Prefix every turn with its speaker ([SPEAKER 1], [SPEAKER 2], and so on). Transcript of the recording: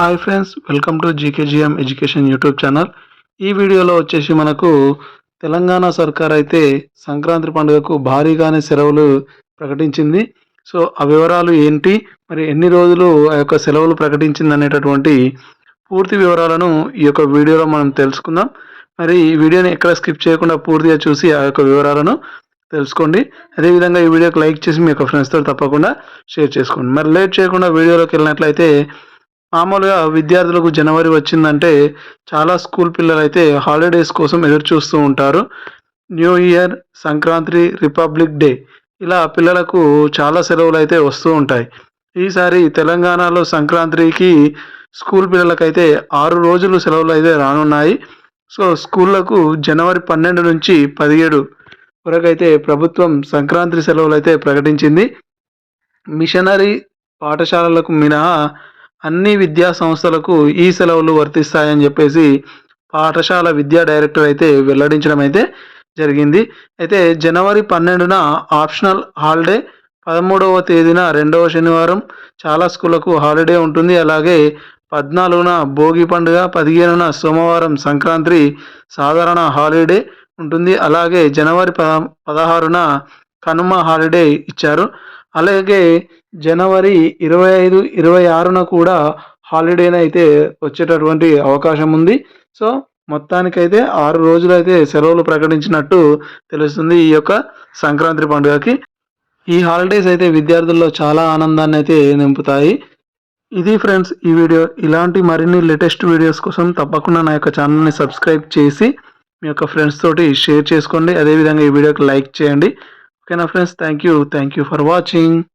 [SPEAKER 1] Hi friends welcome to GKGM education YouTube channel. ఈ వీడియోలో వచ్చేసి మనకు తెలంగాణ సర్కార్ అయితే సంక్రాంతి పండుగకు భారీగానే సెలవులు ప్రకటించింది. సో ఆ వివరాలు ఏంటి? మరి ఎన్ని రోజులు ఆ యొక్క సెలవులు ప్రకటించింది అనేటటువంటి పూర్తి వివరాలను ఈ యొక్క వీడియోలో మనం తెలుసుకుందాం. మరి ఈ వీడియోని ఎక్కడ స్కిప్ చేయకుండా పూర్తిగా చూసి ఆ యొక్క వివరాలను తెలుసుకోండి. అదేవిధంగా ఈ వీడియోకి లైక్ చేసి మీ యొక్క ఫ్రెండ్స్తో తప్పకుండా షేర్ చేసుకోండి. మరి లేట్ చేయకుండా వీడియోలోకి వెళ్ళినట్లయితే మామూలుగా విద్యార్థులకు జనవరి వచ్చిందంటే చాలా స్కూల్ పిల్లలు అయితే హాలిడేస్ కోసం ఎదురు చూస్తూ ఉంటారు. New year Sankranti republic day ఇలా పిల్లలకు చాలా సెలవులు అయితే వస్తూ ఉంటాయి. ఈసారి తెలంగాణలో సంక్రాంతికి స్కూల్ పిల్లలకైతే ఆరు రోజులు సెలవులు అయితే రానున్నాయి. సో స్కూళ్ళకు జనవరి పన్నెండు నుంచి పదిహేడు వరకైతే ప్రభుత్వం సంక్రాంతి సెలవులు అయితే ప్రకటించింది. మిషనరీ పాఠశాలలకు మినహా అన్ని విద్యా సంస్థలకు ఈ సెలవులు వర్తిస్తాయని చెప్పేసి పాఠశాల విద్యా డైరెక్టర్ అయితే వెల్లడించడం అయితే జరిగింది. అయితే జనవరి పన్నెండున ఆప్షనల్ హాలిడే పదమూడవ తేదీన రెండవ శనివారం చాలా స్కూళ్ళకు హాలిడే ఉంటుంది. అలాగే పద్నాలుగున భోగి పండుగ పదిహేనున సోమవారం సంక్రాంతి సాధారణ హాలిడే ఉంటుంది. అలాగే జనవరి పద పదహారున కనుమ హాలిడే ఇచ్చారు. అలాగే జనవరి ఇరవై ఐదు ఇరవై ఆరున కూడా హాలిడేని అయితే వచ్చేటటువంటి అవకాశం ఉంది. సో మొత్తానికైతే ఆరు రోజులు అయితే సెలవులు ప్రకటించినట్టు తెలుస్తుంది ఈ యొక్క సంక్రాంతి పండుగకి. ఈ హాలిడేస్ అయితే విద్యార్థుల్లో చాలా ఆనందాన్ని అయితే నింపుతాయి. ఇది ఫ్రెండ్స్ ఈ వీడియో. ఇలాంటి మరిన్ని లేటెస్ట్ వీడియోస్ కోసం తప్పకుండా నా యొక్క ఛానల్ని సబ్స్క్రైబ్ చేసి మీ యొక్క ఫ్రెండ్స్ తోటి షేర్ చేసుకోండి. అదేవిధంగా ఈ వీడియోకి లైక్ చేయండి. okay now friends thank you. Thank you for watching.